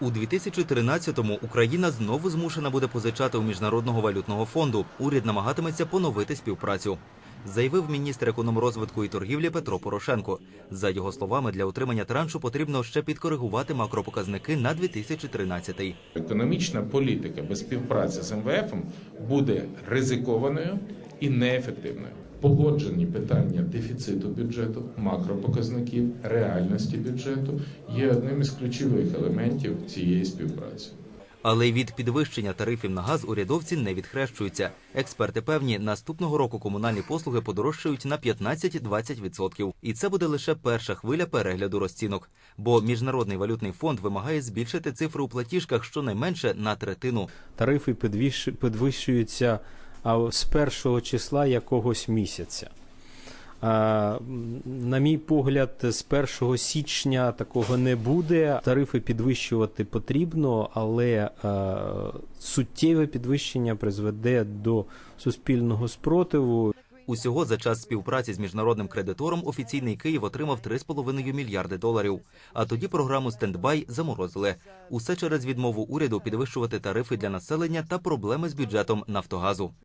У 2013-му Україна знову змушена буде позичати у міжнародного валютного фонду. Уряд намагатиметься поновити співпрацю. Заявив міністр економрозвитку і торгівлі Петро Порошенко. За його словами, для отримання траншу потрібно ще підкоригувати макропоказники на 2013-й. Економічна політика без співпраці з МВФ буде ризикованою і неефективною. Погоджені питання дефіциту бюджету, макропоказників, реальності бюджету є одним із ключових елементів цієї співпраці. Але й від підвищення тарифів на газ урядовці не відхрещуються. Експерти певні, наступного року комунальні послуги подорожчають на 15-20%. І це буде лише перша хвиля перегляду розцінок. Бо міжнародний валютний фонд вимагає збільшити цифри у платіжках щонайменше на третину. тарифи підвищ- підвищуються а, з першого числа якогось місяця. А, На мій погляд, з 1 січня такого не буде. Тарифи підвищувати потрібно, але е, суттєве підвищення призведе до суспільного спротиву. Усього за час співпраці з міжнародним кредитором офіційний Київ отримав 3,5 мільярди доларів. А тоді програму стендбай заморозили. Усе через відмову уряду підвищувати тарифи для населення та проблеми з бюджетом Нафтогазу.